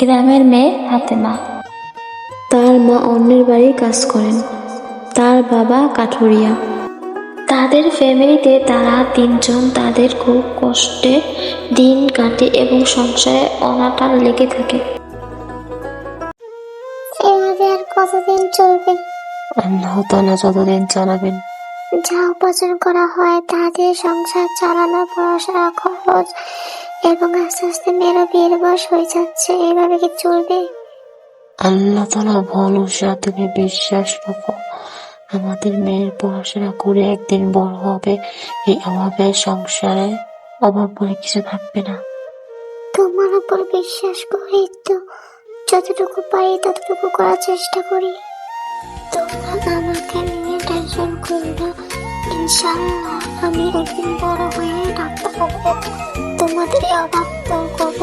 গ্রামের মেয়ে হাতেমা তার মা অন্যের বাড়ি কাজ করেন। তার বাবা কাঠুরিয়া। তাদের ফ্যামিলিতে তারা তিনজন তাদের খুব কষ্টে দিন কাটে এবং সংসারে অনাটান লেগে থাকে। এভাবে আর কতদিন চলবে? আল্লাহ তালা যতদিন চালাবেন। যা উপার্জন করা হয় তা দিয়ে সংসার চালানো পড়াশোনা খরচ এবং আস্তে আস্তে মেয়েরও বিয়ের বয়স হয়ে যাচ্ছে এভাবে কি চলবে? আল্লাহ তালা ভরসা তুমি বিশ্বাস রাখো। আমাদের মেয়ের পড়াশোনা করে একদিন বড় হবে এই অভাবে সংসারে অভাব বলে কিছু থাকবে না। তোমার উপর বিশ্বাস করি তো যতটুকু পারি ততটুকু করার চেষ্টা করি। তোমরা আমাকে নিয়ে টেনশন করো না ইনশাল্লাহ আমি একদিন বড় হয়ে ডাক্তার হব। তোমাদের এই অভাব দূর করব